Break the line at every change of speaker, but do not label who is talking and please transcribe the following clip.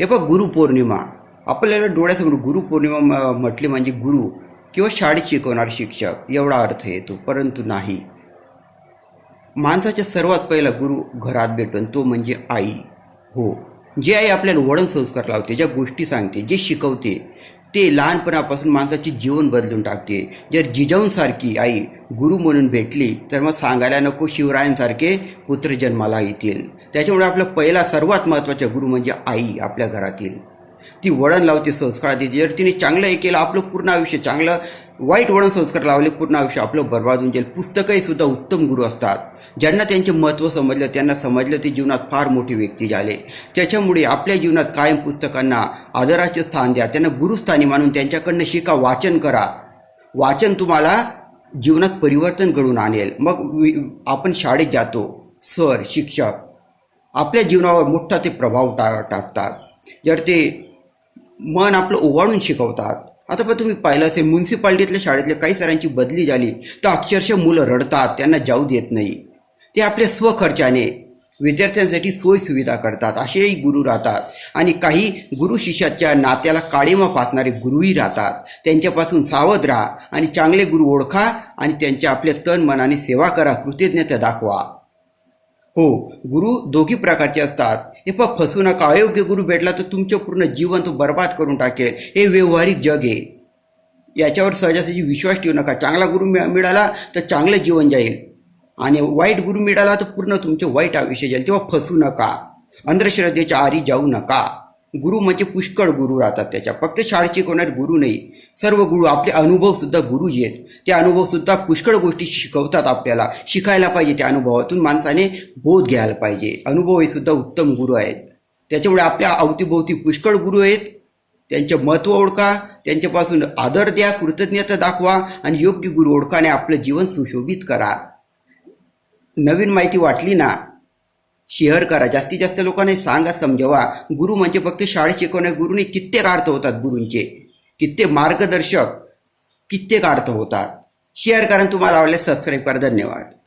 हे बघ गुरुपौर्णिमा आपल्याला डोळ्यासमोर गुरुपौर्णिमा म- म्हटली म्हणजे गुरु किंवा शाळेत शिकवणारे शिक्षक एवढा अर्थ येतो परंतु नाही. माणसाच्या सर्वात पहिला गुरु घरात भेटून तो म्हणजे आई. हो. जी आई आपल्याला वळण संस्कार लावते ज्या गोष्टी सांगते जे शिकवते ते लहानपणापासून माणसाचे जीवन बदलून टाकते. जर जिजाऊंसारखी आई गुरु म्हणून भेटली तर मग सांगायला नको शिवरायांसारखे पुत्र जन्माला येतील. त्याच्यामुळे आपला पहिला सर्वात महत्त्वाचा गुरु म्हणजे आई आपल्या घरातील. ती वळण लावते संस्कार देते जर तिने चांगलं हे केलं आपलं पूर्ण आयुष्य चांगलं वाईट वळण संस्कार लावले पूर्ण आयुष्य आपलं बर्बाद होऊन जाईल. पुस्तकही सुद्धा उत्तम गुरु असतात. ज्यांना त्यांचे महत्त्व समजलं त्यांना समजलं ते जीवनात फार मोठी व्यक्ती झाले. त्याच्यामुळे आपल्या जीवनात कायम पुस्तकांना आदराचे स्थान द्या. त्यांना गुरुस्थानी मानून त्यांच्याकडनं शिका वाचन करा. वाचन तुम्हाला जीवनात परिवर्तन घडून आणेल. मग वि- आपण शाळेत जातो. सर शिक्षक आपल्या जीवनावर मोठा ते प्रभाव टा टाकतात. जर ते मन आपलं ओवाळून शिकवतात. आता पण तुम्ही पाहिलं असेल म्युन्सिपाल्टीतल्या शाळेतल्या काही सरांची बदली झाली तर अक्षरशः मुलं रडतात त्यांना जाऊ देत नाही. ते आपल्या स्वखर्चाने विद्यार्थ्यांसाठी सोयसुविधा करतात असेही गुरु राहतात. आणि काही गुरु शिष्याच्या नात्याला काळीमा फासणारे गुरुही राहतात. त्यांच्यापासून सावध राहा आणि चांगले गुरु ओळखा आणि त्यांच्या आपल्या तन मनाने सेवा करा कृतज्ञता दाखवा. हो गुरु दोघी प्रकारचे असतात. हे पण फसू नका अयोग्य गुरु भेटला तर तुमचं पूर्ण जीवन तो बर्बाद करून टाकेल. हे व्यवहारिक जग आहे. याच्यावर सहजासहजी विश्वास ठेवू नका. चांगला गुरु मिळा मिळाला तर चांगलं जीवन जाईल. आणि वाईट गुरु मिळाला तर पूर्ण तुमचे वाईट आयुष्य जाईल. तेव्हा फसू नका. अंधश्रद्धेच्या आरी जाऊ नका. गुरु म्हणजे पुष्कळ गुरु राहतात त्याच्या. फक्त शाळेचे शिकवणारे गुरु नाही. सर्व गुरु आपले अनुभवसुद्धा गुरुजी आहेत. ते अनुभवसुद्धा पुष्कळ गोष्टी शिकवतात आपल्याला. शिकायला पाहिजे त्या अनुभवातून माणसाने बोध घ्यायला पाहिजे. अनुभव हे सुद्धा उत्तम गुरु आहेत. त्याच्यामुळे आपल्या अवतीभोवती पुष्कळ गुरु आहेत. त्यांचे महत्त्व ओळखा त्यांच्यापासून आदर द्या कृतज्ञता दाखवा आणि योग्य गुरु ओळखाने आपलं जीवन सुशोभित करा. नवीन माहिती वाटली ना शेअर करा. जास्तीत जास्त लोकांना सांगा समजवा. गुरु म्हणजे फक्त शाळेत शिकवणारे गुरुने कित्येक अर्थ होतात गुरूंचे. कित्येक मार्गदर्शक कित्येक अर्थ होतात. शेअर करा तुम्हाला आवडल्यास सबस्क्राईब करा. धन्यवाद.